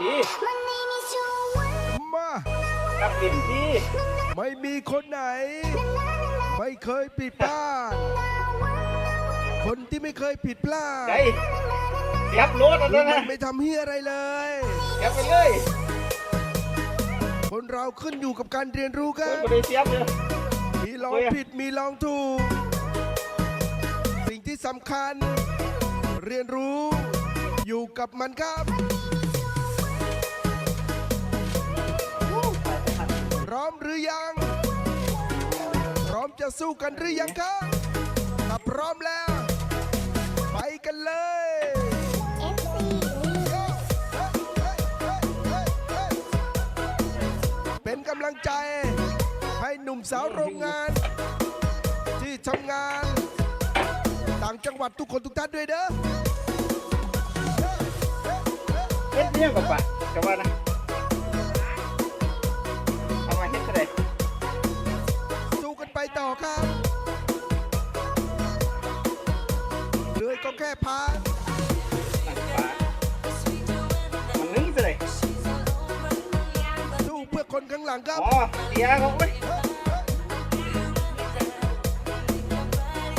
ทีมากับดินทีไม่มีคนไหน ไม่เคยผิดพลาด คนที่ไม่เคยผิดพลาดใจเสียบรถแล้วมันะนไม่ทำเฮียอะไรเลย เสียบไปเลยคนเราขึ้นอยู่กับการเรียนรู้คเฮ้รัยบไม่ได้เสียบเลยมีลองเฮ้ยผิดมีลองถูก สิ่งที่สำคัญ เรียนรู้อยู่กับมันครับ ร้อมหรือยัง พร้อมจะสู้กันหรือยังครับถ้าพร้อมแล้ว ไปกันเลย เป็นกำลังใจให้หนุ่มสาวโรงงาน ที่ทำงาน ต่างจังหวัดทุกคนทุกท่านด้วยเด้อเฮ็ดเนี่ยกับปะกับว่านะ ไปต่อครับเหนื่อยก็แค่พักนั่งปะมันนึ่งซะเลยสู้เพื่อคนข้างหลังครับ อ๋อเสียเขาเว้ย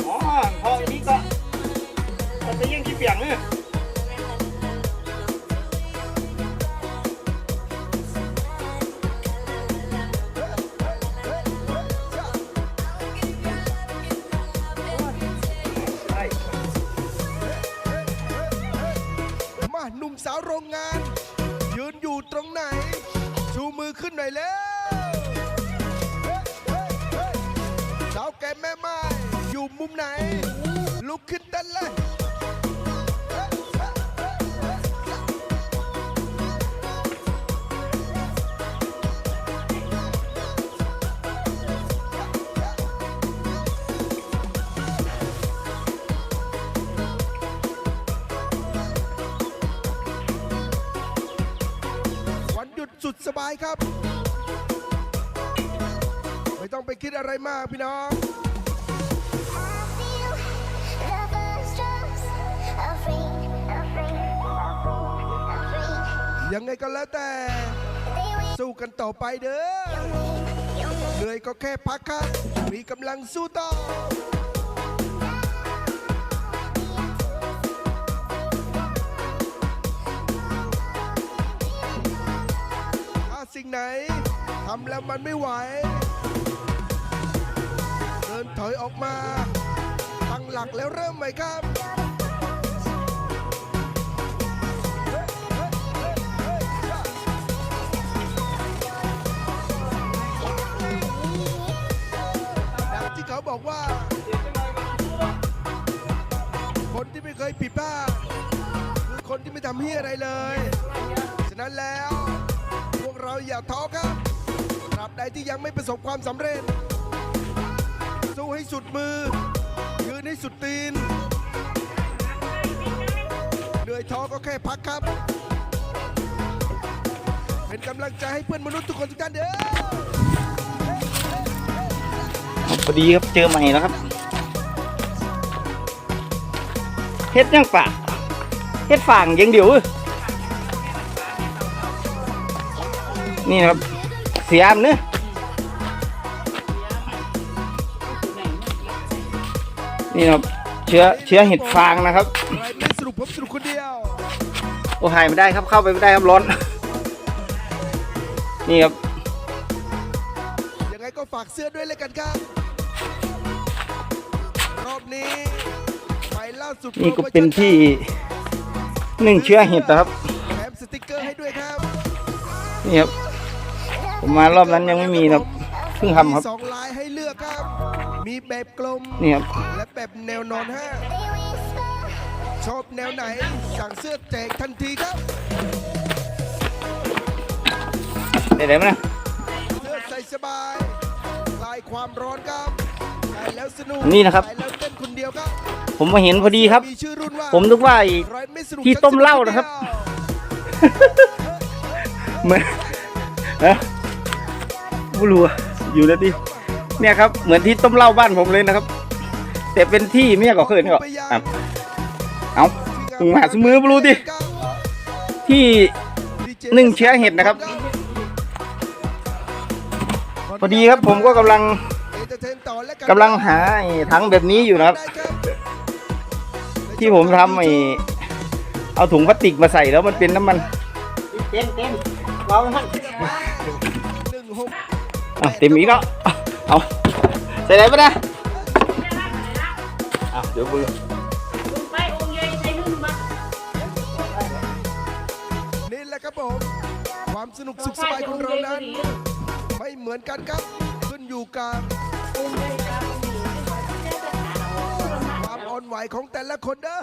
อ๋อพออันนี้ก็มันจะยิ่งขี้เปียงเนี่ย สาวโรงงาน ยืนอยู่ตรงไหน ชูมือขึ้นหน่อยแล้วสาวแก่แม่ไม้อยู่มุมไหน ลุกขึ้นเต้นเลย สุดสบายครับ ไม่ต้องไปคิดอะไรมากพี่น้อง ยังไงก็แล้วแต่ สู้กันต่อไปเด้อเหนื่อยก็แค่พักครับ มีกำลังสู้ต่อ ไหนทำแล้วมันไม่ไหว เดินถอยออกมา ตั้งหลักแล้วเริ่มใหม่ครับที่เขาบอกว่า คนที่ไม่เคยผิดพลาดคือคนที่ไม่ทำเฮียอะไรเลย ฉะนั้นแล้ว เราอย่าท้อครับตราบใดที่ยังไม่ประสบความสำเร็จ สู้ให้สุดมือ ยืนให้สุดตีน เหนื่อยท้อก็แค่พักครับ เป็นกำลังใจให้เพื่อนมนุษย์ทุกคนทุกท่านเด้อ พอดีครับเจอใหม่แล้วครับเฮ็ดยังปะเฮ็ดฝางอยังเดียวเว้ย นี่นะครับเสียมเนื้อะนี่นะครับเชื้อเชื้อเห็ดฟางนะครับใครไม่สรุปผมสรุปคนเดียวโอ้หายไม่ได้ครับเข้าไปไม่ได้ครับร้อน นี่ครับยังไงก็ฝากเสื้อด้วยเลยกันครับรอบนี้ไปล่าสุดนี่ก็เป็นที่หนึ่งเชื้อเห็ดนะครับแถมสติกเกอร์ให้ด้วยครับนี่ครับ ผมมารอบนั้นยังไม่มีนะครับเพิ่งทำครับมีสองลายให้เลือกครับ มีแบบกลมนี่ครับและแบบแนวนอนฮะชอบแนวไหนสั่งเสื้อแจกทันทีครับได้ไหมนะเสื้อใส่สบายคลายความร้อนครับใส่แล้วสนุกนี่นะครับใส่แล้วเต้นคนเดียวครับผมมาเห็นพอดีครับมีชื่อรุ่นว่าผมนึกว่าไอ้ร้อยไม่สนุกที่ต้มเหล้านะครับเหมือนเอะ ไม่รู้อะอยู่แล้วดิเนี่ยครับ เหมือนที่ต้มเหล้าบ้านผมเลยนะครับ แต่เป็นที่เมียก็เคยนี่ก็อะเอามึงหาซื้อมือไม่รู้ดิที่ดีเจนึ่งเชื้อเห็ดนะครับ พอดีครับผมก็กำลังเอนเตอร์เทนต่อและนกำลังหาไอ้ถังแบบนี้อยู่นะครับได้ครับที่ผมทำไอ้เอาถุงพลาสติกมาใส่แล้วมันเป็นน้ำมันเต็มเต็มเราท่านหนึ่งหก อะเต็มอีกแล้วเอาใส่ไหนปะนะอะเดี๋ยวมือไปองค์ใหญ่ใส่นึ่งมานี่แหละครับผม ความสนุกสุขสบายของเรานั้น ไม่เหมือนกันครับขึ้นอยู่กับความอ่อนไหวของแต่ละคนเด้อ